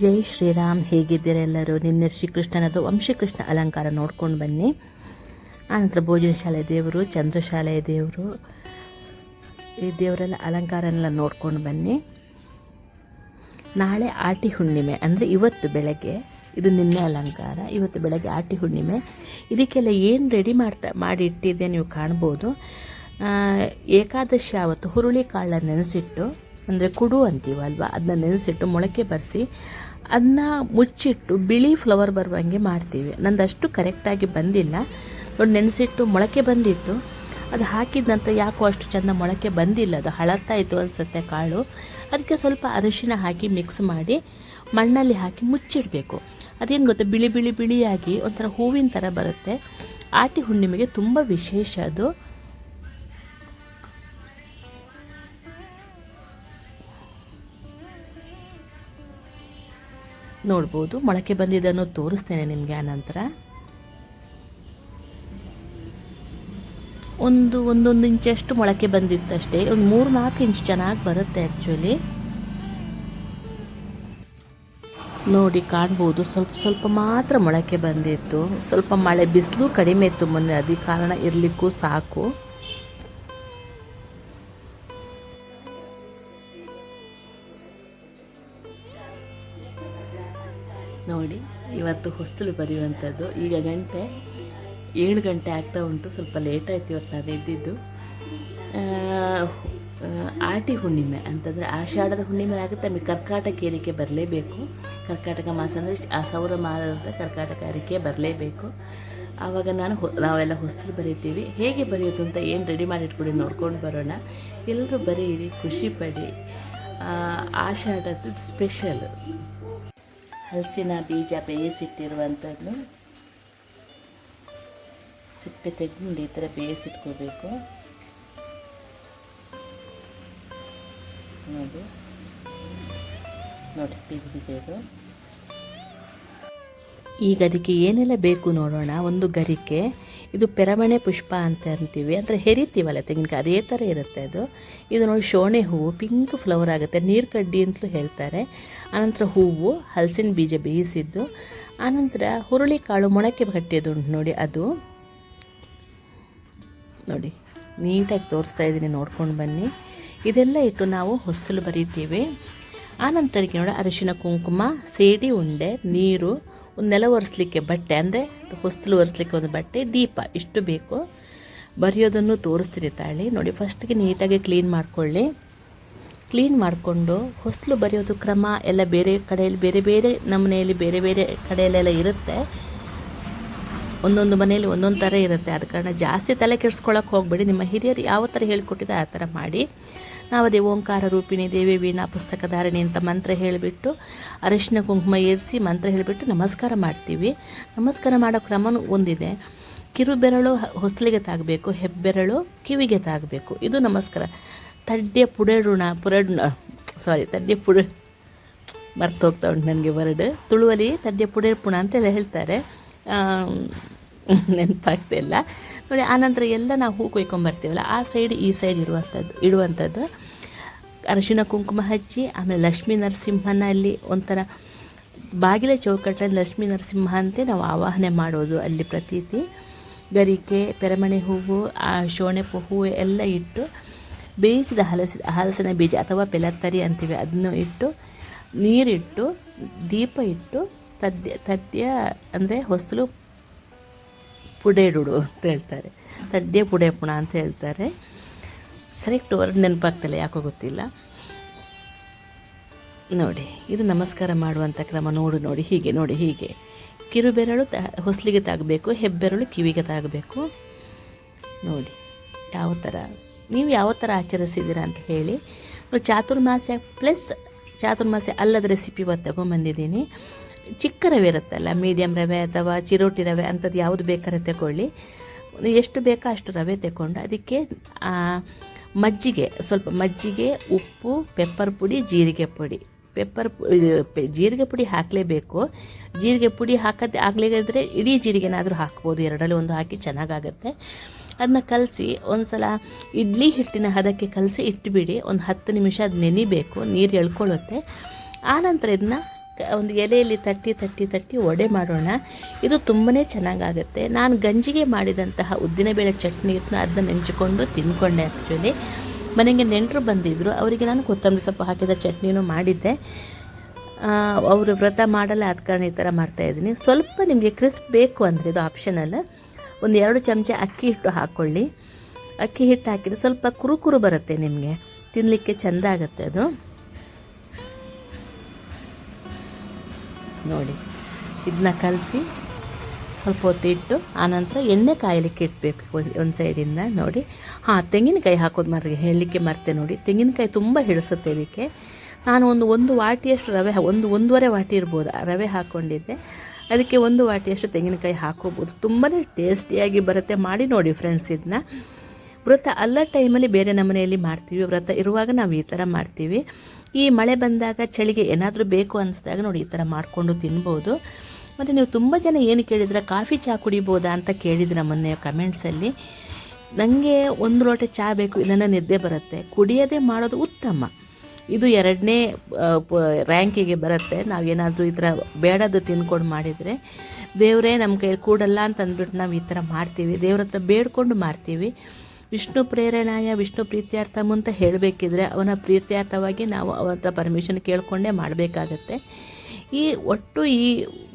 ಜೈ ಶ್ರೀರಾಮ್ ಹೇಗಿದ್ದೀರೆಲ್ಲರೂ ನಿನ್ನೆ ಶ್ರೀಕೃಷ್ಣನದು ವಂಶಕೃಷ್ಣ ಅಲಂಕಾರ ನೋಡ್ಕೊಂಡು ಬನ್ನಿ. ಆನಂತರ ಭೋಜನ ಶಾಲೆ ದೇವರು ಚಂದ್ರಶಾಲೆಯ ದೇವರು, ಈ ದೇವರೆಲ್ಲ ಅಲಂಕಾರನೆಲ್ಲ ನೋಡ್ಕೊಂಡು ಬನ್ನಿ. ನಾಳೆ ಆಟಿ ಹುಣ್ಣಿಮೆ, ಅಂದರೆ ಇವತ್ತು ಬೆಳಗ್ಗೆ, ಇದು ನಿನ್ನೆ ಅಲಂಕಾರ, ಇವತ್ತು ಬೆಳಗ್ಗೆ ಆಟಿ ಹುಣ್ಣಿಮೆ. ಇದಕ್ಕೆಲ್ಲ ಏನು ರೆಡಿ ಮಾಡ್ತಾ ಮಾಡಿ ನೀವು ಕಾಣ್ಬೋದು. ಏಕಾದಶಿ ಆವತ್ತು ಹುರುಳಿ ಕಾಳನ್ನ ನೆನೆಸಿಟ್ಟು ಅಂದರೆ ಕುಡು ಅಂತೀವಲ್ವ? ಅದನ್ನ ನೆನೆಸಿಟ್ಟು ಮೊಳಕೆ ಬರೆಸಿ ಅದನ್ನ ಮುಚ್ಚಿಟ್ಟು ಬಿಳಿ ಫ್ಲವರ್ ಬರುವಂಗೆ ಮಾಡ್ತೀವಿ. ನಂದು ಅಷ್ಟು ಕರೆಕ್ಟಾಗಿ ಬಂದಿಲ್ಲ. ನೋಡಿ, ನೆನೆಸಿಟ್ಟು ಮೊಳಕೆ ಬಂದಿತ್ತು. ಅದು ಹಾಕಿದ ನಂತರ ಯಾಕೋ ಅಷ್ಟು ಚೆಂದ ಮೊಳಕೆ ಬಂದಿಲ್ಲ. ಅದು ಹಳತ್ತಾ ಇತ್ತು ಅನಿಸುತ್ತೆ ಕಾಳು. ಅದಕ್ಕೆ ಸ್ವಲ್ಪ ಅರಿಶಿನ ಹಾಕಿ ಮಿಕ್ಸ್ ಮಾಡಿ ಮಣ್ಣಲ್ಲಿ ಹಾಕಿ ಮುಚ್ಚಿಡಬೇಕು. ಅದೇನು ಗೊತ್ತಾ? ಬಿಳಿ ಬಿಳಿ ಬಿಳಿಯಾಗಿ ಒಂಥರ ಹೂವಿನ ಥರ ಬರುತ್ತೆ. ಆಟಿ ಹುಣ್ಣಿಮೆಗೆ ತುಂಬ ವಿಶೇಷ ಅದು. ನೋಡ್ಬೋದು. ಮೊಳಕೆ ಬಂದಿದ್ದನ್ನು ತೋರಿಸ್ತೇನೆ ನಿಮಗೆ ಆನಂತರ. ಒಂದು, ಒಂದೊಂದು ಇಂಚಷ್ಟು ಮೊಳಕೆ ಬಂದಿತ್ತಷ್ಟೇ. ಒಂದು ಮೂರು, ನಾಲ್ಕು ಇಂಚ್ ಚೆನ್ನಾಗಿ ಬರುತ್ತೆ ಆ್ಯಕ್ಚುಲಿ ನೋಡಿ ಕಾಣ್ಬೋದು, ಸ್ವಲ್ಪ ಸ್ವಲ್ಪ ಮಾತ್ರ ಮೊಳಕೆ ಬಂದಿತ್ತು. ಸ್ವಲ್ಪ ಮಳೆ ಬಿಸಿಲು ಕಡಿಮೆ ಇತ್ತು ಮೊನ್ನೆ, ಅದೇ ಕಾರಣ ಇರಲಿಕ್ಕೂ ಸಾಕು. ನೋಡಿ ಇವತ್ತು ಹೊಸ್ತಲು ಬರೆಯುವಂಥದ್ದು. ಈಗ ಗಂಟೆ ಏಳು ಗಂಟೆ ಆಗ್ತಾ ಉಂಟು. ಸ್ವಲ್ಪ ಲೇಟ್ ಆಯ್ತು ಇವತ್ತು ನಾನು ಆ, ಆಟಿ ಹುಣ್ಣಿಮೆ ಅಂತಂದರೆ ಆಷಾಢದ ಹುಣ್ಣಿಮೆ ಆಗುತ್ತೆ. ನಮಗೆ ಕರ್ಕಾಟಕ ಏರಿಕೆ ಬರಲೇಬೇಕು. ಕರ್ಕಾಟಕ ಮಾಸ ಅಂದರೆ ಆ ಸೌರ ಮಾಸದ ಕರ್ಕಾಟಕ ಏರಿಕೆ ಬರಲೇಬೇಕು. ಆವಾಗ ನಾನು ಹೊ ನಾವೆಲ್ಲ ಹೊಸರು ಬರೀತೀವಿ. ಹೇಗೆ ಬರೆಯೋದು ಅಂತ ಏನು ರೆಡಿ ಮಾಡಿಟ್ಕೊಡಿ ನೋಡ್ಕೊಂಡು ಬರೋಣ. ಎಲ್ಲರೂ ಬರೀರಿ ಖುಷಿ ಪಡಿ. ಆಷಾಢದ್ದು ಸ್ಪೆಷಲ್ ಹಲಸಿನ ಬೀಜ ಬೇಯಿಸಿಟ್ಟಿರುವಂಥದ್ದು. ಸಿಪ್ಪೆ ತೆಗೆದು ಈ ಥರ ಬೇಯಿಸಿಟ್ಕೋಬೇಕು. ನೋಡಿ. ನೋಡಿ ಬೀಜ ಇದು. ಈಗ ಅದಕ್ಕೆ ಏನೆಲ್ಲ ಬೇಕು ನೋಡೋಣ. ಒಂದು ಗರಿಕೆ, ಇದು ಪೆರಮಣೆ ಪುಷ್ಪ ಅಂತ ಅಂತೀವಿ. ಅಂದರೆ ಹೆರಿತೀವಲ್ಲ ತೆಂಗಿನಕಾಯಿ, ಅದೇ ಥರ ಇರುತ್ತೆ ಅದು. ಇದು ನೋಡಿ ಶೋಣೆ ಹೂವು, ಪಿಂಕ್ ಫ್ಲವರ್ ಆಗುತ್ತೆ. ನೀರು ಕಡ್ಡಿ ಅಂತಲೂ ಹೇಳ್ತಾರೆ. ಆನಂತರ ಹೂವು, ಹಲಸಿನ ಬೀಜ ಬೇಯಿಸಿದ್ದು. ಆನಂತರ ಹುರುಳಿ ಕಾಳು ಮೊಳಕೆ ಕಟ್ಟಿಯದುಂಟು ನೋಡಿ ಅದು. ನೋಡಿ, ನೀಟಾಗಿ ತೋರಿಸ್ತಾ ಇದ್ದೀನಿ, ನೋಡ್ಕೊಂಡು ಬನ್ನಿ. ಇದೆಲ್ಲ ಇಟ್ಟು ನಾವು ಹೊಸ್ತಲು ಬರೀತೀವಿ. ಆನಂತರಕ್ಕೆ ನೋಡಿ ಅರಿಶಿನ, ಕುಂಕುಮ, ಸೇಡಿ, ಉಂಡೆ, ನೀರು ಒಂದು ನೆಲ ಒರೆಸ್ಲಿಕ್ಕೆ ಬಟ್ಟೆ, ಅಂದರೆ ಹೊಸ್ತಲು ಒರೆಸ್ಲಿಕ್ಕೆ ಒಂದು ಬಟ್ಟೆ, ದೀಪ, ಇಷ್ಟು ಬೇಕು. ಬರೆಯೋದನ್ನು ತೋರಿಸ್ತೀನಿ ತಾಳಿ. ನೋಡಿ ಫಸ್ಟಿಗೆ ನೀಟಾಗಿ ಕ್ಲೀನ್ ಮಾಡ್ಕೊಳ್ಳಿ. ಕ್ಲೀನ್ ಮಾಡಿಕೊಂಡು ಹೊಸಲು ಬರೆಯೋದು ಕ್ರಮ ಎಲ್ಲ ಬೇರೆ ಕಡೆಯಲ್ಲಿ, ಬೇರೆ ಬೇರೆ ನಮನೆಯಲ್ಲಿ, ಬೇರೆ ಬೇರೆ ಕಡೆಯಲ್ಲೆಲ್ಲ ಇರುತ್ತೆ. ಒಂದೊಂದು ಮನೆಯಲ್ಲಿ ಒಂದೊಂದು ಥರ ಇರುತ್ತೆ. ಆದ ಕಾರಣ ಜಾಸ್ತಿ ತಲೆ ಕೆಡಿಸ್ಕೊಳಕ್ಕೆ ಹೋಗಬೇಡಿ. ನಿಮ್ಮ ಹಿರಿಯರು ಯಾವ ಥರ ಹೇಳ್ಕೊಟ್ಟಿದೆ ಆ ಥರ ಮಾಡಿ. ನಾವು ಅದೇ ಓಂಕಾರ ರೂಪಿಣಿ, ದೇವಿ ವೀಣಾ ಪುಸ್ತಕಧಾರಿಣಿ ಅಂತ ಮಂತ್ರ ಹೇಳಿಬಿಟ್ಟು, ಅರಿಶಿನ ಕುಂಕುಮ ಏರಿಸಿ ಮಂತ್ರ ಹೇಳಿಬಿಟ್ಟು ನಮಸ್ಕಾರ ಮಾಡ್ತೀವಿ. ನಮಸ್ಕಾರ ಮಾಡೋ ಕ್ರಮನೂ ಒಂದಿದೆ. ಕಿರುಬೆರಳು ಹೊಸಲಿಗೆ ತಾಗಬೇಕು, ಹೆಬ್ಬೆರಳು ಕಿವಿಗೆ ತಾಗಬೇಕು. ಇದು ನಮಸ್ಕಾರ. ತಡ್ಡೆ ಪುಡೆಡುಣ ಪುರಡುಣ ಸಾರಿ ತಡ್ಡೆ ಪುಡೆ, ಮರ್ತೋಗ್ತಾ ಉಂಟು ನನಗೆ ವರ್ಡ್ ತುಳುವಲಿ ತಡ್ಡೆ ಪುಡೆ ಪುಣ ಅಂತೆಲ್ಲ ಹೇಳ್ತಾರೆ. ನೆನಪಾಗ್ತಾ ಇಲ್ಲ. ನೋಡಿ ಆನಂತರ ಎಲ್ಲ ನಾವು ಹೂ ಕೊಯ್ಕೊಂಬರ್ತೀವಲ್ಲ ಆ ಸೈಡ್ ಈ ಸೈಡ್ ಇರುವಂಥದ್ದು, ಇಡುವಂಥದ್ದು. ಅರಶಿನ ಕುಂಕುಮ ಹಚ್ಚಿ, ಆಮೇಲೆ ಲಕ್ಷ್ಮೀ ನರಸಿಂಹನ ಅಲ್ಲಿ ಒಂಥರ ಬಾಗಿಲ ಚೌಕಟ್ಟಲ್ಲಿ ಲಕ್ಷ್ಮೀ ನರಸಿಂಹ ಅಂತೆ ನಾವು ಆವಾಹನೆ ಮಾಡೋದು ಅಲ್ಲಿ ಪ್ರತೀತಿ. ಗರಿಕೆ, ಪೆರಮಣೆ ಹೂವು, ಆ ಶೋಣೆ ಹೂವು ಎಲ್ಲ ಇಟ್ಟು, ಬೇಯಿಸಿದ ಹಲಸಿ, ಹಲಸಿನ ಬೀಜ ಅಥವಾ ಪೆಲತ್ತರಿ ಅಂತೀವಿ, ಅದನ್ನು ಇಟ್ಟು, ನೀರಿಟ್ಟು, ದೀಪ ಇಟ್ಟು, ತದ್ಯ ತದ್ಯ ಅಂದರೆ ಹೊಸ್ತಲು ಪುಡೇಡುಡು ಅಂತ ಹೇಳ್ತಾರೆ. ತಡ್ಡೆ ಪುಡೆ ಪುಣ ಅಂತ ಹೇಳ್ತಾರೆ. ಕರೆಕ್ಟ್ ವರ್ಡ್ ನೆನಪಾಗ್ತಿಲ್ಲ, ಯಾಕೋ ಗೊತ್ತಿಲ್ಲ. ನೋಡಿ, ಇದು ನಮಸ್ಕಾರ ಮಾಡುವಂಥ ಕ್ರಮ ನೋಡು ನೋಡಿ, ಹೀಗೆ ನೋಡಿ, ಹೀಗೆ. ಕಿರುಬೆರಳು ತ, ಹೊಸಲಿಗೆ ತಾಗಬೇಕು, ಹೆಬ್ಬೆರಳು ಕಿವಿಗೆ ತಾಗಬೇಕು. ನೋಡಿ, ಯಾವ ಥರ ನೀವು ಯಾವ ಥರ ಆಚರಿಸಿದ್ದೀರಾ ಅಂತ ಹೇಳಿ. ಚಾತುರ್ಮಾಸ್ಯ ಪ್ಲಸ್ ಚಾತುರ್ಮಾಸ್ಯ ಅಲ್ಲದ ರೆಸಿಪಿ ಇವತ್ತು ತಗೊಂಬಂದಿದ್ದೀನಿ ಚಿಕ್ಕ ರವೆ ಇರುತ್ತಲ್ಲ ಮೀಡಿಯಂ ರವೆ ಅಥವಾ ಚಿರೋಟಿ ರವೆ ಅಂಥದ್ದು ಯಾವುದು ಬೇಕಾದ್ರೆ ತಗೊಳ್ಳಿ ಎಷ್ಟು ಬೇಕೋ ಅಷ್ಟು ರವೆ ತಗೊಂಡು ಅದಕ್ಕೆ ಮಜ್ಜಿಗೆ, ಸ್ವಲ್ಪ ಮಜ್ಜಿಗೆ, ಉಪ್ಪು ಪೆಪ್ಪರ್ ಪುಡಿ, ಜೀರಿಗೆ ಪುಡಿ. ಪೆಪ್ಪರ್ ಜೀರಿಗೆ ಪುಡಿ ಹಾಕಲೇಬೇಕು. ಜೀರಿಗೆ ಪುಡಿ ಹಾಕದೆ ಇದ್ದರೆ ಇಡೀ ಜೀರಿಗೆನಾದರೂ ಹಾಕ್ಬೋದು ಎರಡರಲ್ಲಿ ಒಂದು ಹಾಕಿ ಚೆನ್ನಾಗಾಗುತ್ತೆ. ಅದನ್ನ ಕಲಸಿ ಒಂದು ಸಲ ಇಡ್ಲಿ ಹಿಟ್ಟಿನ ಹದಕ್ಕೆ ಕಲಸಿ ಇಟ್ಬಿಡಿ, ಒಂದು ಹತ್ತು ನಿಮಿಷ ಅದು ನೆನಿಬೇಕು, ನೀರು ಎಳ್ಕೊಳ್ಳುತ್ತೆ ಆನಂತರ ಇದನ್ನ ಒಂದು ಎಲೆಯಲ್ಲಿ ತಟ್ಟಿ ತಟ್ಟಿ ತಟ್ಟಿ ವಡೆ ಮಾಡೋಣ. ಇದು ತುಂಬಾ ಚೆನ್ನಾಗಾಗುತ್ತೆ. ನಾನು ಗಂಜಿಗೆ ಮಾಡಿದಂತಹ ಉದ್ದಿನಬೇಳೆ ಚಟ್ನಿ ಇತ್ತು ಅದನ್ನ ನೆಂಚಿಕೊಂಡು ತಿಂದ್ಕೊಂಡೆ ಆ್ಯಕ್ಚುಲಿ ಮನೆಗೆ ನೆಂಟರು ಬಂದಿದ್ದರು ಅವರಿಗೆ ನಾನು ಕೊತ್ತಂಬರಿ ಸೊಪ್ಪು ಹಾಕಿದ ಚಟ್ನಿನೂ ಮಾಡಿದ್ದೆ. ಅವರು ವ್ರತ ಮಾಡಲ್ಲ ಆದ ಕಾರಣ ಈ ಥರ ಮಾಡ್ತಾಯಿದ್ದೀನಿ ಸ್ವಲ್ಪ ನಿಮಗೆ ಕ್ರಿಸ್ಪ್ ಬೇಕು ಅಂದರೆ ಇದು ಆಪ್ಷನಲ್ ಒಂದು ಎರಡು ಚಮಚ ಅಕ್ಕಿ ಹಿಟ್ಟು ಹಾಕ್ಕೊಳ್ಳಿ ಅಕ್ಕಿ ಹಿಟ್ಟು ಹಾಕಿದರೆ ಸ್ವಲ್ಪ ಕುರು ಕುರು ಬರುತ್ತೆ ನಿಮಗೆ. ತಿನ್ನಲಿಕ್ಕೆ ಚೆಂದ ಆಗುತ್ತೆ ಅದು. ನೋಡಿ. ಇದನ್ನ ಕಲಸಿ ಸ್ವಲ್ಪ ಹೊತ್ತು ಇಟ್ಟು ಆನಂತರ ಎಣ್ಣೆ ಕಾಯಲಿಕ್ಕೆ ಇಡಬೇಕು ಒಂದು ಸೈಡಿಂದ ನೋಡಿ. ಹಾಂ, ತೆಂಗಿನಕಾಯಿ ಹಾಕೋದು ಮರ್ಗೆ ಹೇಳಲಿಕ್ಕೆ ಮರ್ತೆ ನೋಡಿ. ತೆಂಗಿನಕಾಯಿ ತುಂಬ ಹಿಡಿಸುತ್ತೆ ಇದಕ್ಕೆ. ನಾನು ಒಂದು ಒಂದು ವಾಟಿಯಷ್ಟು ರವೆ ಒಂದು ಒಂದೂವರೆ ವಾಟಿ ಇರ್ಬೋದು. ರವೆ ಹಾಕ್ಕೊಂಡಿದ್ದೆ ಅದಕ್ಕೆ ಒಂದು ವಾಟಿಯಷ್ಟು ತೆಂಗಿನಕಾಯಿ ಹಾಕೋಬೋದು. ತುಂಬಾ ಟೇಸ್ಟಿಯಾಗಿ ಬರುತ್ತೆ. ಮಾಡಿ ನೋಡಿ ಫ್ರೆಂಡ್ಸ್ ಇದನ್ನ. ವ್ರತ ಅಲ್ಲ ಟೈಮಲ್ಲಿ ಬೇರೆ ನಮ್ಮನೆಯಲ್ಲಿ ಮಾಡ್ತೀವಿ. ವ್ರತ ಇರುವಾಗ ನಾವು ಈ ಥರ ಮಾಡ್ತೀವಿ. ಈ ಮಳೆ ಬಂದಾಗ ಚಳಿಗೆ ಏನಾದರೂ ಬೇಕು ಅನಿಸಿದಾಗ ನೋಡಿ ಈ ಥರ ಮಾಡಿಕೊಂಡು ತಿನ್ಬೋದು. ಮತ್ತು ನೀವು ತುಂಬ ಜನ ಏನು ಕೇಳಿದ್ರೆ ಕಾಫಿ ಚಹಾ ಕುಡಿಬೋದಾ ಅಂತ ಕೇಳಿದ್ರೆ ಮೊನ್ನೆ ಕಮೆಂಟ್ಸಲ್ಲಿ ನನಗೆ ಒಂದು ಲೋಟ ಚಹಾ ಬೇಕು ಇದನ್ನು ನಿದ್ದೆ ಬರುತ್ತೆ. ಕುಡಿಯೋದೇ ಮಾಡೋದು ಉತ್ತಮ. ಇದು ಎರಡನೇ ರ್ಯಾಂಕಿಗೆ ಬರುತ್ತೆ. ನಾವು ಏನಾದರೂ ಈ ಥರ ಬೇಡದ್ದು ತಿನ್ಕೊಂಡು ಮಾಡಿದರೆ ದೇವರೇ ನಮ್ಮ ಕೈ ಕೂಡಲ್ಲ ಅಂತ ಅಂದ್ಬಿಟ್ಟು ನಾವು ಈ ಥರ ಮಾಡ್ತೀವಿ. ದೇವ್ರ ಹತ್ರ ಬೇಡ್ಕೊಂಡು ಮಾಡ್ತೀವಿ. ವಿಷ್ಣು ಪ್ರೇರಣಾಯ, ವಿಷ್ಣು ಪ್ರೀತ್ಯಾರ್ಥಂ ಅಂತ ಹೇಳಬೇಕಿದ್ರೆ ಅವನ ಪ್ರೀತ್ಯಾರ್ಥವಾಗಿ ನಾವು ಅವನ ಹತ್ರ ಪರ್ಮಿಷನ್ ಕೇಳಿಕೊಂಡೇ ಮಾಡಬೇಕಾಗತ್ತೆ. ಈ ಒಟ್ಟು ಈ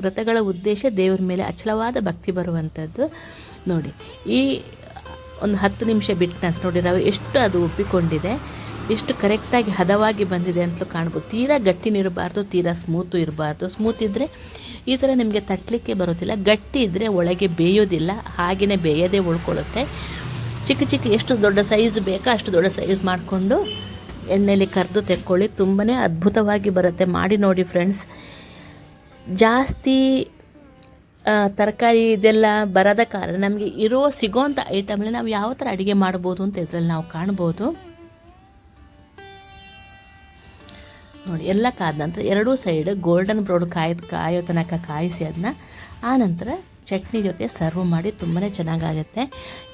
ವ್ರತಗಳ ಉದ್ದೇಶ ದೇವರ ಮೇಲೆ ಅಚಲವಾದ ಭಕ್ತಿ ಬರುವಂಥದ್ದು. ನೋಡಿ, ಈ ಒಂದು ಹತ್ತು ನಿಮಿಷ ಬಿಟ್ಟು ನಂತರ ನೋಡಿ, ನಾವು ಎಷ್ಟು ಅದು ಒಪ್ಪಿಕೊಂಡಿದೆ, ಎಷ್ಟು ಕರೆಕ್ಟಾಗಿ ಹದವಾಗಿ ಬಂದಿದೆ ಅಂತಲೂ ಕಾಣ್ಬೋದು. ತೀರಾ ಗಟ್ಟಿನಿರಬಾರ್ದು ತೀರಾ ಸ್ಮೂತು ಇರಬಾರ್ದು. ಸ್ಮೂತ್ ಇದ್ದರೆ ಈ ಥರ ನಿಮಗೆ ತಟ್ಟಲಿಕ್ಕೆ ಬರೋದಿಲ್ಲ. ಗಟ್ಟಿ ಇದ್ದರೆ ಒಳಗೆ ಬೇಯೋದಿಲ್ಲ ಹಾಗೆಯೇ ಬೇಯದೇ ಉಳ್ಕೊಳ್ಳುತ್ತೆ. ಚಿಕ್ಕ ಚಿಕ್ಕ ಎಷ್ಟು ದೊಡ್ಡ ಸೈಜ್ ಬೇಕೋ ಅಷ್ಟು ದೊಡ್ಡ ಸೈಜ್ ಮಾಡಿಕೊಂಡು ಎಣ್ಣೆಯಲ್ಲಿ ಕರೆದು ತೆಕ್ಕೊಳ್ಳಿ. ತುಂಬಾ ಅದ್ಭುತವಾಗಿ ಬರುತ್ತೆ. ಮಾಡಿ ನೋಡಿ ಫ್ರೆಂಡ್ಸ್. ಜಾಸ್ತಿ ತರಕಾರಿ ಇದೆಲ್ಲ ಬರದ ಕಾರಣ ನಮಗೆ ಇರೋ ಸಿಗೋಂಥ ಐಟಮ್ನ ನಾವು ಯಾವ ಥರ ಅಡುಗೆ ಮಾಡ್ಬೋದು ಅಂತ ಇದರಲ್ಲಿ ನಾವು ಕಾಣ್ಬೋದು. ನೋಡಿ, ಎಲ್ಲ ಕಾದ ನಂತರ ಎರಡೂ ಸೈಡ್ ಗೋಲ್ಡನ್ ಬ್ರೌಡ್ ಕಾಯ್ದು ಕಾಯೋ ತನಕ ಕಾಯಿಸಿ ಅದನ್ನ ಆನಂತರ ಚಟ್ನಿ ಜೊತೆ ಸರ್ವ್ ಮಾಡಿ ತುಂಬಾ ಚೆನ್ನಾಗಾಗುತ್ತೆ.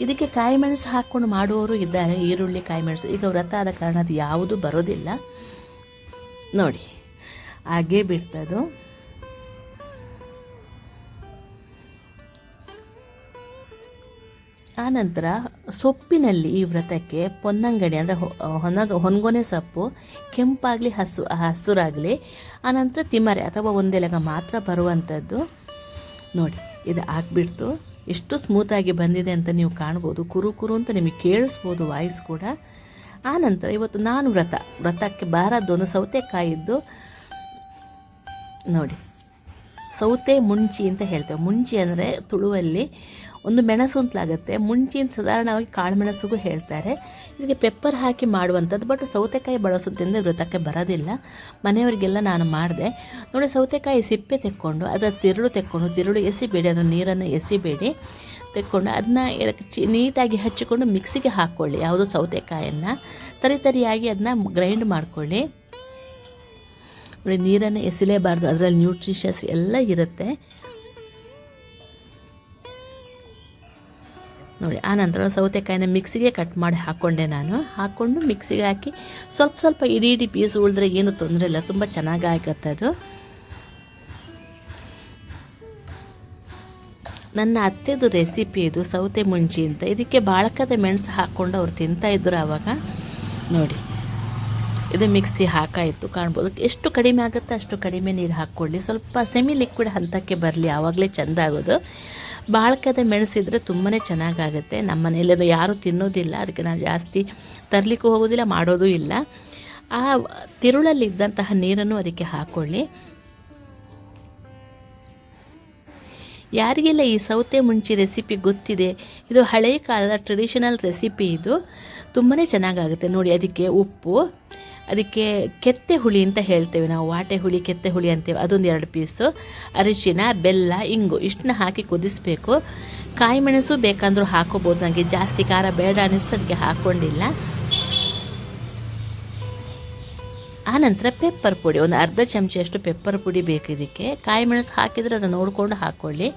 ಇದಕ್ಕೆ ಕಾಯಿ ಮೆಣಸು ಹಾಕ್ಕೊಂಡು ಮಾಡುವವರು ಇದ್ದಾರೆ, ಈರುಳ್ಳಿ, ಕಾಯಿ ಮೆಣಸು. ಈಗ ವ್ರತ ಆದ ಕಾರಣ ಅದು ಯಾವುದೂ ಬರೋದಿಲ್ಲ. ನೋಡಿ, ಹಾಗೇ ಬಿಡ್ತದು. ಆನಂತರ ಸೊಪ್ಪಿನಲ್ಲಿ ಈ ವ್ರತಕ್ಕೆ ಪೊನ್ನಂಗಡಿ, ಅಂದರೆ ಹೊನಗ, ಹೊನ್ಗೊನೆ ಸೊಪ್ಪು, ಕೆಂಪಾಗಲಿ ಹಸು, ಹಸುರಾಗಲಿ ಆನಂತರ ತಿಮ್ಮರೆ ಅಥವಾ ಒಂದೆಲಗ ಮಾತ್ರ ಬರುವಂಥದ್ದು ನೋಡಿ ಇದು ಹಾಕ್ಬಿಡ್ತು ಎಷ್ಟು ಸ್ಮೂತಾಗಿ ಬಂದಿದೆ ಅಂತ ನೀವು ಕಾಣ್ಬೋದು. ಕುರು ಕುರು ಅಂತ ನಿಮಗೆ ಕೇಳಿಸ್ಬೋದು ವಾಯ್ಸ್ ಕೂಡ. ಆನಂತರ ಇವತ್ತು ನಾನು ವ್ರತ. ವ್ರತಕ್ಕೆ ಬಾರದ್ದು ಒಂದು ಸೌತೆಕಾಯಿದ್ದು. ನೋಡಿ. ಸೌತೆ ಮುಂಚಿ ಅಂತ ಹೇಳ್ತೇವೆ. ಮುಂಚಿ ಅಂದರೆ ತುಳುವಲ್ಲಿ ಒಂದು ಮೆಣಸು ಅಂತಲಾಗುತ್ತೆ. ಮುಂಚಿ ಅಂತ ಸಾಧಾರಣವಾಗಿ ಕಾಳು ಮೆಣಸಿಗೂ ಹೇಳ್ತಾರೆ. ಇದಕ್ಕೆ ಪೆಪ್ಪರ್ ಹಾಕಿ ಮಾಡುವಂಥದ್ದು, ಬಟ್ ಸೌತೆಕಾಯಿ ಬಳಸೋದ್ರಿಂದ ವೃತಕ್ಕೆ ಬರೋದಿಲ್ಲ. ಮನೆಯವರಿಗೆಲ್ಲ ನಾನು ಮಾಡಿದೆ. ನೋಡಿ, ಸೌತೆಕಾಯಿ ಸಿಪ್ಪೆ ತೆಕ್ಕೊಂಡು, ಅದರ ತಿರುಳು ತೆಕ್ಕೊಂಡು, ತಿರುಳು ಎಸಿಬೇಡಿ, ಅದರ ನೀರನ್ನು ಎಸಿಬೇಡಿ, ತೆಕ್ಕೊಂಡು ಅದನ್ನ ಇದಕ್ಕೆ ಚಿ, ನೀಟಾಗಿ ಹಚ್ಚಿಕೊಂಡು ಮಿಕ್ಸಿಗೆ ಹಾಕ್ಕೊಳ್ಳಿ ಯಾವುದು ಸೌತೆಕಾಯನ್ನು, ತರಿ ತರಿಯಾಗಿ ಅದನ್ನ ಗ್ರೈಂಡ್ ಮಾಡ್ಕೊಳ್ಳಿ. ನೋಡಿ, ನೀರನ್ನು ಎಸಿಲೇಬಾರ್ದು. ಅದರಲ್ಲಿ ನ್ಯೂಟ್ರಿಷಸ್ ಎಲ್ಲ ಇರುತ್ತೆ. ನೋಡಿ ಆನಂತರ ಸೌತೆಕಾಯಿನ ಮಿಕ್ಸಿಗೆ ಕಟ್ ಮಾಡಿ ಹಾಕ್ಕೊಂಡೆ ನಾನು. ಹಾಕ್ಕೊಂಡು ಮಿಕ್ಸಿಗೆ ಹಾಕಿ ಸ್ವಲ್ಪ ಸ್ವಲ್ಪ ಇಡೀ ಇಡೀ ಪೀಸ್ ಉಳಿದ್ರೆ ಏನು ತೊಂದರೆ ಇಲ್ಲ. ತುಂಬ ಚೆನ್ನಾಗಿ ಆಗತ್ತೆ ಅದು. ನನ್ನ ಅತ್ತೆದು ರೆಸಿಪಿ ಇದು, ಸೌತೆ ಮುಂಚಿ ಅಂತ. ಇದಕ್ಕೆ ಬಾಳಕದ ಮೆಣಸು ಹಾಕ್ಕೊಂಡು ಅವ್ರು ತಿಂತಾಯಿದ್ರು ಆವಾಗ. ನೋಡಿ. ಇದು ಮಿಕ್ಸಿ ಹಾಕಾಯಿತು, ಕಾಣ್ಬೋದು. ಎಷ್ಟು ಕಡಿಮೆ ಆಗುತ್ತೆ ಅಷ್ಟು ಕಡಿಮೆ ನೀರು ಹಾಕ್ಕೊಳ್ಳಿ. ಸ್ವಲ್ಪ ಸೆಮಿ ಲಿಕ್ವಿಡ್ ಹಂತಕ್ಕೆ ಬರಲಿ, ಆವಾಗಲೇ ಚೆಂದ ಆಗೋದು. ಬಾಳ್ಕದ ಮೆಣಸಿದ್ರೆ ತುಂಬಾ ಚೆನ್ನಾಗಾಗುತ್ತೆ ನಮ್ಮ ಮನೆಯಲ್ಲಿ ಅದು ಯಾರೂ ತಿನ್ನೋದಿಲ್ಲ, ಅದಕ್ಕೆ ನಾನು ಜಾಸ್ತಿ ತರಲಿಕ್ಕೂ ಹೋಗೋದಿಲ್ಲ, ಮಾಡೋದೂ ಇಲ್ಲ. ಆ ತಿರುಳಲ್ಲಿದ್ದಂತಹ ನೀರನ್ನು ಅದಕ್ಕೆ ಹಾಕ್ಕೊಳ್ಳಿ ಯಾರಿಗೆಲ್ಲ ಈ ಸೌತೆ ಮುಂಚಿ ರೆಸಿಪಿ ಗೊತ್ತಿದೆ, ಇದು ಹಳೆಯ ಕಾಲದ ಟ್ರೆಡಿಷನಲ್ ರೆಸಿಪಿ ಇದು ತುಂಬಾ ಚೆನ್ನಾಗಾಗುತ್ತೆ ನೋಡಿ, ಅದಕ್ಕೆ ಉಪ್ಪು ಅದಕ್ಕೆ ಕೆತ್ತೆ ಹುಳಿ ಅಂತ ಹೇಳ್ತೇವೆ ನಾವು, ವಾಟೆ ಹುಳಿ, ಕೆತ್ತೆ ಹುಳಿ ಅಂತೇವೆ. ಅದೊಂದು ಎರಡು ಪೀಸು. ಅರಿಶಿನ, ಬೆಲ್ಲ, ಇಂಗು ಇಷ್ಟನ್ನ ಹಾಕಿ ಕುದಿಸ್ಬೇಕು. ಕಾಯಿ ಮೆಣಸು ಬೇಕಂದ್ರೂ ಹಾಕೋಬೋದು. ನನಗೆ ಜಾಸ್ತಿ ಖಾರ ಬೇಡ ಅನ್ನಿಸ್ತು ಅದಕ್ಕೆ ಹಾಕ್ಕೊಂಡಿಲ್ಲ ಆನಂತರ ಪೆಪ್ಪರ್ ಪುಡಿ, ಒಂದು ಅರ್ಧ ಚಮಚಷ್ಟು ಪೆಪ್ಪರ್ ಪುಡಿ ಬೇಕು ಇದಕ್ಕೆ. ಕಾಯಿ ಮೆಣಸು ಹಾಕಿದರೆ ಅದನ್ನು ನೋಡಿಕೊಂಡು ಹಾಕ್ಕೊಳ್ಳಿ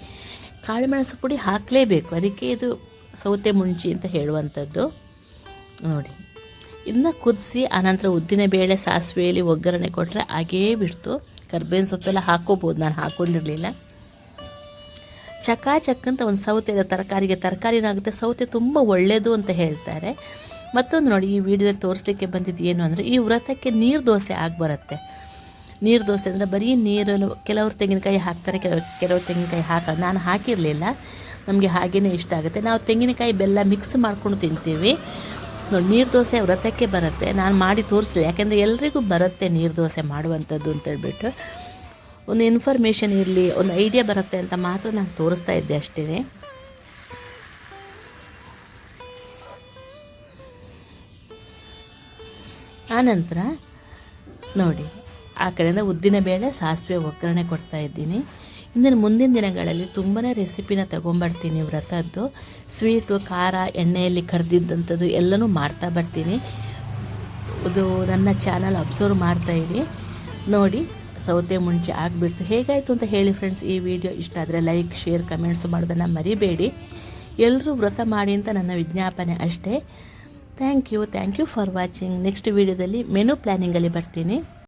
ಕಾಳು ಮೆಣಸು ಪುಡಿ ಹಾಕಲೇಬೇಕು. ಅದಕ್ಕೆ ಇದು ಸೌತೆ ಮುಂಚಿ ಅಂತ ಹೇಳುವಂಥದ್ದು. ನೋಡಿ. ಇದನ್ನ ಕುದಿಸಿ, ಆನಂತರ ಉದ್ದಿನ ಬೇಳೆ, ಸಾಸಿವೆಯಲ್ಲಿ ಒಗ್ಗರಣೆ ಕೊಟ್ಟರೆ ಹಾಗೇ ಬಿಡ್ತು. ಕರ್ಬೇವಿನ ಸೊಪ್ಪೆಲ್ಲ ಹಾಕೋಬೋದು, ನಾನು ಹಾಕೊಂಡಿರಲಿಲ್ಲ. ಚಕಾ ಅಂತ ಒಂದು ಸೌತೆ ತರಕಾರಿಗೆ ತರಕಾರಿನಾಗುತ್ತೆ ಸೌತೆ ತುಂಬ ಒಳ್ಳೆಯದು ಅಂತ ಹೇಳ್ತಾರೆ. ಮತ್ತೊಂದು ನೋಡಿ, ಈ ವಿಡಿಯೋದಲ್ಲಿ ತೋರಿಸ್ಲಿಕ್ಕೆ ಬಂದಿದ್ದು ಏನು ಅಂದರೆ, ಈ ವ್ರತಕ್ಕೆ ನೀರು ದೋಸೆ ಆಗಿ ಬರುತ್ತೆ. ನೀರು ದೋಸೆ ಅಂದರೆ ಬರೀ ನೀರನ್ನು ಕೆಲವರು ತೆಂಗಿನಕಾಯಿ ಹಾಕ್ತಾರೆ ಕೆಲವರು ಕೆಲವರು ತೆಂಗಿನಕಾಯಿ ಹಾಕ ನಾನು ಹಾಕಿರಲಿಲ್ಲ. ನಮಗೆ ಹಾಗೇ ಇಷ್ಟ ಆಗುತ್ತೆ. ನಾವು ತೆಂಗಿನಕಾಯಿ ಬೆಲ್ಲ ಮಿಕ್ಸ್ ಮಾಡ್ಕೊಂಡು ತಿಂತೀವಿ. ನೋಡಿ, ನೀರು ದೋಸೆ ವ್ರತಕ್ಕೆ ಬರುತ್ತೆ. ನಾನು ಮಾಡಿ ತೋರಿಸಲಿ. ಯಾಕೆಂದರೆ ಎಲ್ರಿಗೂ ಬರುತ್ತೆ ನೀರು ದೋಸೆ ಮಾಡುವಂಥದ್ದು ಅಂತೇಳ್ಬಿಟ್ಟು ಒಂದು ಇನ್ಫಾರ್ಮೇಷನ್ ಇರಲಿ, ಒಂದು ಐಡಿಯಾ ಬರುತ್ತೆ ಅಂತ ಮಾತ್ರ ನಾನು ತೋರಿಸ್ತಾ ಇದ್ದೆ ಅಷ್ಟೇ. ಆನಂತರ ನೋಡಿ, ಆ ಕಡೆಯಿಂದ ಉದ್ದಿನ ಬೇಳೆ ಸಾಸಿವೆ ಒಗ್ಗರಣೆ ಕೊಡ್ತಾ ಇದ್ದೀನಿ. ಇಂದಿನ ಮುಂದಿನ ದಿನಗಳಲ್ಲಿ ತುಂಬಾ ರೆಸಿಪಿನ ತೊಗೊಂಬರ್ತೀನಿ ವ್ರತದ್ದು ಸ್ವೀಟು ಖಾರ, ಎಣ್ಣೆಯಲ್ಲಿ ಕರೆದಿದ್ದಂಥದ್ದು ಎಲ್ಲನೂ ಮಾಡ್ತಾ ಬರ್ತೀನಿ. ಇದು ನನ್ನ ಚಾನಲ್ ಅಬ್ಸರ್ವ್ ಮಾಡ್ತಾಯಿರಿ ನೋಡಿ, ಸೌತೆ ಮುಂಚೆ ಆಗಿಬಿಡ್ತು. ಹೇಗಾಯಿತು ಅಂತ ಹೇಳಿ ಫ್ರೆಂಡ್ಸ್ ಈ ವಿಡಿಯೋ ಇಷ್ಟ ಆದರೆ ಲೈಕ್ ಶೇರ್ ಕಮೆಂಟ್ಸ್ ಮಾಡೋದನ್ನು ಮರಿಬೇಡಿ. ಎಲ್ಲರೂ ವ್ರತ ಮಾಡಿ ಅಂತ ನನ್ನ ವಿಜ್ಞಾಪನೆ ಅಷ್ಟೇ. Thank you thank you for watching next ವೀಡಿಯೋದಲ್ಲಿ ಮೆನು ಪ್ಲ್ಯಾನಿಂಗಲ್ಲಿ ಬರ್ತೀನಿ.